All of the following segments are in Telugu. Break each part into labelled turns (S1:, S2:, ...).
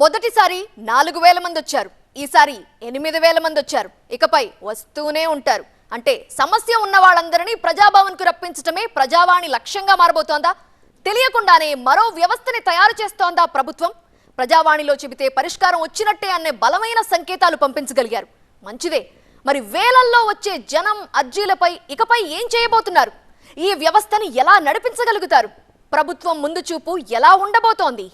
S1: మొదటిసారి నాలుగు వేల మంది వచ్చారు. ఈసారి ఎనిమిది వేల మంది వచ్చారు. ఇకపై వస్తూనే ఉంటారు. అంటే సమస్య ఉన్న వాళ్ళందరినీ ప్రజాభవన్కు రప్పించటమే ప్రజావాణి లక్ష్యంగా మారబోతోందా? తెలియకుండానే మరో వ్యవస్థని తయారు చేస్తోందా ప్రభుత్వం? ప్రజావాణిలో చెబితే పరిష్కారం వచ్చినట్టే అనే బలమైన సంకేతాలు పంపించగలిగారు. మంచిదే. మరి వేలల్లో వచ్చే జనం అర్జీలపై ఇకపై ఏం చేయబోతున్నారు? ఈ వ్యవస్థని ఎలా నడిపించగలుగుతారు? ప్రభుత్వం ముందు చూపు ఎలా ఉండబోతోంది?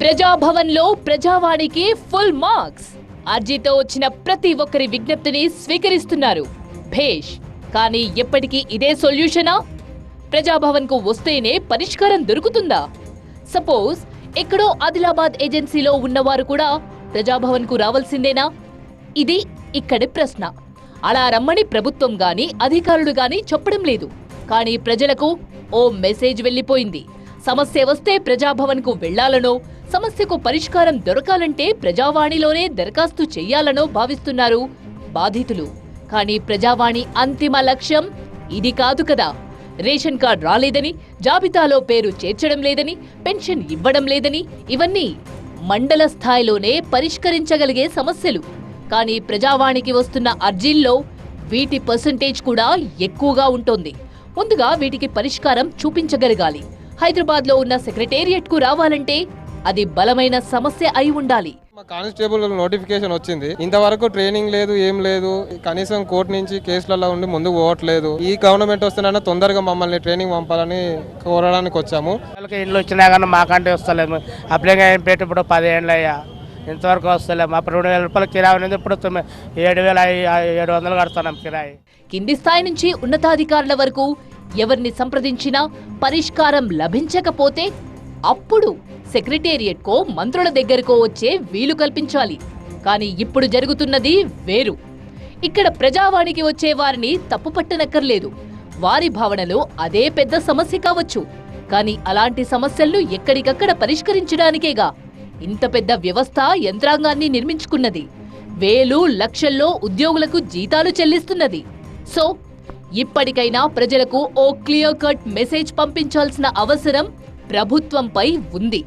S2: ప్రజాభవన్లో ప్రజావాణికి ఫుల్ మార్క్స్. అర్జీతో వచ్చిన ప్రతి ఒక్కరి విజ్ఞప్తిని స్వీకరిస్తున్నారు. భేష్ కానీ ఎప్పటికీ ఇదే సొల్యూషనా? ప్రజాభవన్కు వస్తేనే పరిష్కారం దొరుకుతుందా? సపోజ్ ఎక్కడో ఆదిలాబాద్ ఏజెన్సీలో ఉన్నవారు కూడా ప్రజాభవన్కు రావాల్సిందేనా? ఇది ఇక్కడి ప్రశ్న. అలా రమ్మని ప్రభుత్వం గాని అధికారులు గాని చెప్పడం లేదు. కానీ ప్రజలకు ఓ మెసేజ్ వెళ్ళిపోయింది. సమస్య వస్తే ప్రజాభవన్కు వెళ్ళాలనో సమస్యకు పరిష్కారం దొరకాలంటే ప్రజావాణిలోనే దరఖాస్తు చేయాలనో భావిస్తున్నారు బాధితులు. కానీ ప్రజావాణి అంతిమ లక్ష్యం ఇది కాదు కదా. రేషన్ కార్డ్ రాలేదని జాబితాలో పేరు చేర్చడం లేదని పెన్షన్ ఇవ్వడం లేదని ఇవన్నీ మండల స్థాయిలోనే పరిష్కరించగలిగే సమస్యలు. కానీ ప్రజావాణికి వస్తున్న అర్జీల్లో వీటి పర్సంటేజ్ కూడా ఎక్కువగా ఉంటుంది. ముందుగా వీటికి పరిష్కారం చూపించగలగాలి. హైదరాబాద్లో ఉన్న సెక్రటేరియట్కు రావాలంటే అది బలమైన సమస్య అయి ఉండాలి.
S3: మా కానిస్టేబుల్ నోటిఫికేషన్ వచ్చింది. ఇంతవరకు ట్రైనింగ్ లేదు ఏం లేదు. కనీసం కోర్టు నుంచి కేసులలో ఉండి ముందుకు పోవట్లేదు. ఈ గవర్నమెంట్ వస్తేనైనా తొందరగా మమ్మల్ని ట్రైనింగ్ పంపాలని కోరడానికి వచ్చాము.
S4: వాళ్ళకి ఇల్లు వచ్చినా కానీ మాకంటే వస్తలేదు. అప్లైగా ఏం పెట్టి ఇప్పుడు పదిహేళ్ళు అయ్యా. ఇంతవరకు వస్తలేము అప్పుడు రెండు వేల రూపాయలు కిరాయి ఉన్నది ఇప్పుడు ఏడు వేల ఏడు వందలు కడుతున్నాం కిరాయి.
S2: కింది స్థాయి నుంచి ఉన్నతాధికారుల వరకు ఎవరిని సంప్రదించినా పరిష్కారం లభించకపోతే అప్పుడు సెక్రటేరియట్కో మంత్రుల దగ్గరకో వచ్చే వీలు కల్పించాలి. కానీ ఇప్పుడు జరుగుతున్నది వేరు. ఇక్కడ ప్రజావాణికి వచ్చే వారిని తప్పుపట్టనక్కర్లేదు వారి భావనలో అదే పెద్ద సమస్య కావచ్చు. కానీ అలాంటి సమస్యలను ఎక్కడికక్కడ పరిష్కరించడానికేగా? ఇంత పెద్ద వ్యవస్థ యంత్రాంగాన్ని నిర్మించుకున్నది. వేలు లక్షల్లో ఉద్యోగులకు జీతాలు చెల్లిస్తున్నది. సో ఇప్పటికైనా ప్రజలకు ఓ క్లియర్ కట్ మెసేజ్ పంపించాల్సిన అవసరం ప్రభుత్వంపై ఉంది.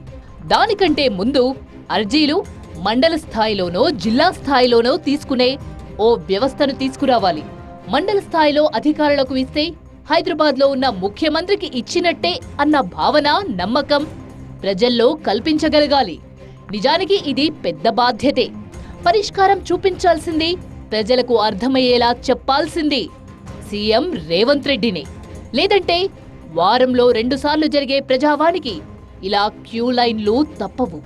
S2: దానికంటే ముందు అర్జీలు మండల స్థాయిలోనో జిల్లా స్థాయిలోనో తీసుకునే ఓ వ్యవస్థను తీసుకురావాలి. మండల స్థాయిలో అధికారులకు ఇస్తే హైదరాబాద్లో ఉన్న ముఖ్యమంత్రికి ఇచ్చినట్టే అన్న భావన నమ్మకం ప్రజల్లో కల్పించగలగాలి. నిజానికి ఇది పెద్ద బాధ్యతే. పరిష్కారం చూపించాల్సింది ప్రజలకు అర్థమయ్యేలా చెప్పాల్సింది సీఎం రేవంత్ రెడ్డిని. లేదంటే వారంలో రెండుసార్లు జరిగే ప్రజావానికి ఇలా క్యూ లైన్లు తప్పవు.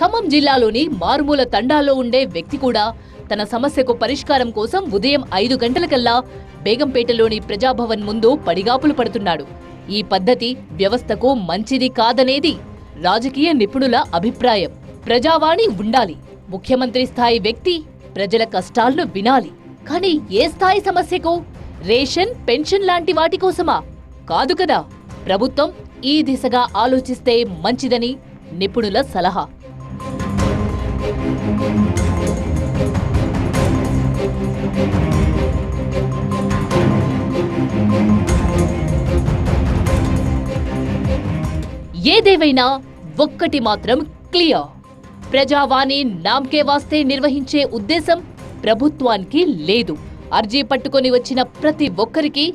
S2: ఖమ్మం జిల్లాలోని మారుమూల తండాలో ఉండే వ్యక్తి కూడా తన సమస్యకు పరిష్కారం కోసం ఉదయం ఐదు గంటలకల్లా బేగంపేటలోని ప్రజాభవన్ ముందు పడిగాపులు పడుతున్నాడు. ఈ పద్ధతి వ్యవస్థకు మంచిది కాదనేది రాజకీయ నిపుణుల అభిప్రాయం. ప్రజావాణి ఉండాలి. ముఖ్యమంత్రి స్థాయి వ్యక్తి ప్రజల కష్టాలను వినాలి. కానీ ఏ స్థాయి సమస్యకు? రేషన్ పెన్షన్ లాంటి వాటి కోసమా? కాదు కదా. ప్రభుత్వం ఈ దిశగా ఆలోచిస్తే మంచిదని నిపుణుల సలహా. ఏదేవైనా ఒక్కటి మాత్రం క్లియర్. ప్రజావాణి నామ్కే వాస్తే నిర్వహించే ఉద్దేశం ప్రభుత్వానికి లేదు. అర్జీ పట్టుకొని వచ్చిన ప్రతి ఒక్కరికి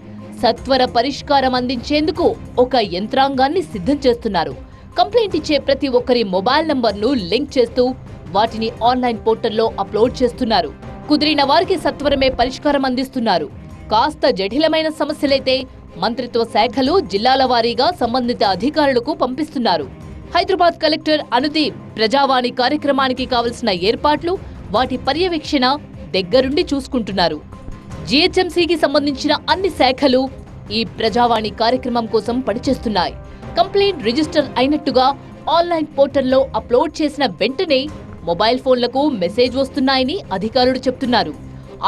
S2: సత్వర పరిష్కారం అందించేందుకు ఒక యంత్రాంగాన్ని సిద్ధం చేస్తున్నారు. కంప్లైంట్ ఇచ్చే ప్రతి ఒక్కరి మొబైల్ నంబర్ను లింక్ చేస్తూ వాటిని ఆన్లైన్ పోర్టల్లో అప్లోడ్ చేస్తున్నారు. కుదిరిన వారికి సత్వరమే పరిష్కారం అందిస్తున్నారు. కాస్త జటిలమైన సమస్యలైతే మంత్రిత్వ శాఖలు జిల్లాల వారీగా సంబంధిత అధికారులకు పంపిస్తున్నారు. హైదరాబాద్ కలెక్టర్ అనుదీప్ ప్రజావాణి కార్యక్రమానికి కావలసిన ఏర్పాట్లు వాటి పర్యవేక్షణ దగ్గరుండి చూసుకుంటున్నారు. జీహెచ్ఎంసీకి సంబంధించిన అన్ని శాఖలు ఈ ప్రజావాణి కార్యక్రమం కోసం పనిచేస్తున్నాయి. కంప్లైంట్ రిజిస్టర్ అయినట్టుగా ఆన్లైన్ పోర్టల్లో అప్లోడ్ చేసిన వెంటనే మొబైల్ ఫోన్లకు మెసేజ్ వస్తున్నాయని అధికారులు చెప్తున్నారు.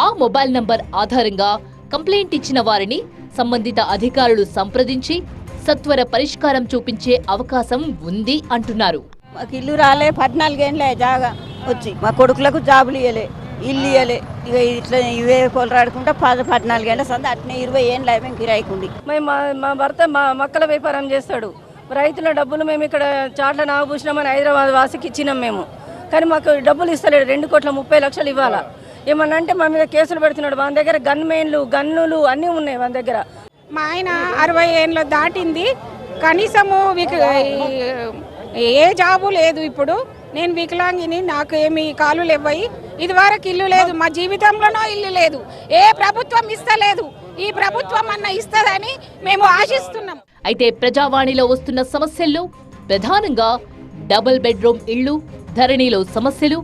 S2: ఆ మొబైల్ నంబర్ ఆధారంగా కంప్లైంట్ ఇచ్చిన వారిని సంబంధిత అధికారులు సంప్రదించి సత్వర పరిష్కారం చూపించే అవకాశం ఉంది అంటున్నారు.
S5: మాకు ఇల్లు రాలే పద్నాలుగేళ్ళే జాగా వచ్చి. మా కొడుకులకు జాబులు ఇవ్వలే ఇల్లు ఇయ్యలే. ఇక ఇట్లా ఇవే కొలరాడుకుంటా పద పద్నాలుగు ఏళ్ళ సంది అట్నే ఇరవై ఏళ్ళు అయిపోయి కిరాయికుండి.
S6: మేము మా మా భర్త మా మక్కల వ్యాపారం చేస్తాడు. రైతుల డబ్బులు మేము ఇక్కడ చాట్ల నాగభూషణమని హైదరాబాద్ వాసికి ఇచ్చినాం మేము. కానీ మాకు డబ్బులు ఇస్తలేడు. రెండు కోట్ల ముప్పై లక్షలు ఇవ్వాలా. ఏమన్నా అంటే మా మీద కేసులు పెడుతున్నాడు. మన దగ్గర గన్ మెయిన్లు గన్నులు అన్నీ ఉన్నాయి మన దగ్గర.
S7: మా ఆయన అరవై ఏళ్ళు దాటింది. కనీసము విక ఏ జాబు లేదు ఇప్పుడు. నేను వికలాంగిని నాకు ఏమి కాలు లేవయి ఇది వరకు ఇల్లు లేదు మా జీవితంలోనో ఇల్లు లేదు. ఏ ప్రభుత్వం ఇస్తలేదు. ఈ ప్రభుత్వం అన్న ఇస్తదని మేము ఆశిస్తున్నాం.
S2: అయితే ప్రజావాణిలో వస్తున్న సమస్యల్లో ప్రధానంగా డబుల్ బెడ్రూమ్ ఇళ్ళు ధరణిలో సమస్యలు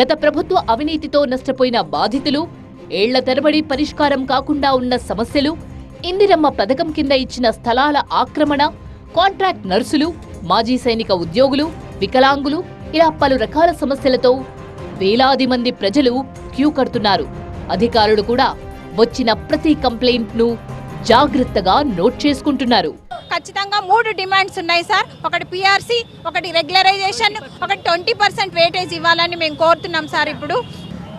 S2: గత ప్రభుత్వ అవినీతితో నష్టపోయిన బాధితులు ఏళ్ళ తరబడి పరిష్కారం కాకుండా ఉన్న సమస్యలు ఇందిరమ్మ పథకం కింద ఇచ్చిన స్థలాల ఆక్రమణ కాంట్రాక్ట్ నర్సులు మాజీ సైనిక ఉద్యోగులు వికలాంగులు ఇలా పలు రకాల సమస్యలతో వేలాది మంది ప్రజలు క్యూ కడుతున్నారు. అధికారులు కూడా వచ్చిన ప్రతి కంప్లైంట్ను జాగ్రత్తగా నోట్ చేసుకుంటున్నారు.
S8: ఖచ్చితంగా మూడు డిమాండ్స్ ఉన్నాయి సార్. ఒకటి పిఆర్సీ ఒకటి రెగ్యులరైజేషన్ ఒకటి ట్వంటీ పర్సెంట్ వెయిటేజ్ ఇవ్వాలని మేము కోరుతున్నాం సార్ ఇప్పుడు.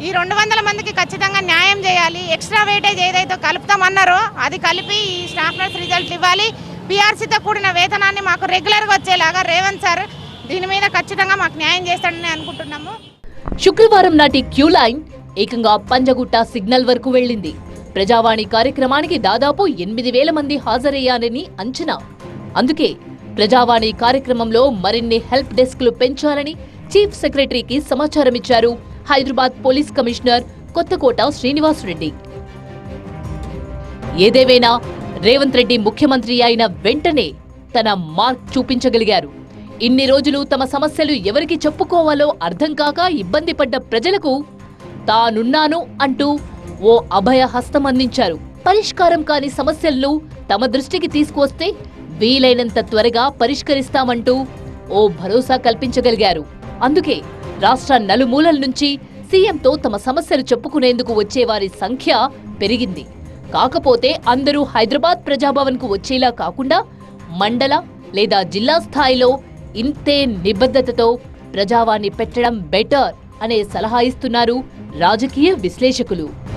S7: ఈ రెండు వందల మందికి ఖచ్చితంగా న్యాయం చేయాలి. ఎక్స్ట్రా వెయిటేజ్ ఏదైతే కలుపుతామన్నారో అది కలిపి ఈ స్టాఫ్ నర్స్ రిజల్ట్ ఇవ్వాలి. పిఆర్సీతో కూడిన వేతనాన్ని మాకు రెగ్యులర్గా వచ్చేలాగా రేవంత్ సార్ దీని మీద ఖచ్చితంగా మాకు న్యాయం చేస్తాడని అనుకుంటున్నాము.
S2: శుక్రవారం నాటి క్యూ లైన్ ఏకంగా పంజగుట్ట సిగ్నల్ వరకు వెళ్ళింది. ప్రజావాణి కార్యక్రమానికి దాదాపు ఎనిమిది వేల మంది హాజరయ్యారని అంచనా. అందుకే ప్రజావాణి కార్యక్రమంలో మరిన్ని హెల్ప్ డెస్క్లు పెంచాలని చీఫ్ సెక్రటరీకి సమాచారం ఇచ్చారు హైదరాబాద్ పోలీస్ కమిషనర్ కొత్తకోట శ్రీనివాసరెడ్డి. ఏదేవైనా రేవంత్ రెడ్డి ముఖ్యమంత్రి అయిన వెంటనే తన మార్క్ చూపించగలిగారు. ఇన్ని రోజులు తమ సమస్యలు ఎవరికి చెప్పుకోవాలో అర్థం కాక ఇబ్బంది పడ్డ ప్రజలకు తానున్నాను అంటూ ఓ అభయ హస్తం అందించారు. పరిష్కారం కాని సమస్యలను తమ దృష్టికి తీసుకువస్తే వీలైనంత త్వరగా పరిష్కరిస్తామంటూ ఓ భరోసా కల్పించగలిగారు. అందుకే రాష్ట్ర నలుమూలల నుంచి సీఎంతో తమ సమస్యలు చెప్పుకునేందుకు వచ్చేవారి సంఖ్య పెరిగింది. కాకపోతే అందరూ హైదరాబాద్ ప్రజాభవన్కు వచ్చేలా కాకుండా మండల లేదా జిల్లా స్థాయిలో ఇంతే నిబద్ధతతో ప్రజావాణి పెట్టడం బెటర్ అనే సలహా ఇస్తున్నారు రాజకీయ విశ్లేషకులు.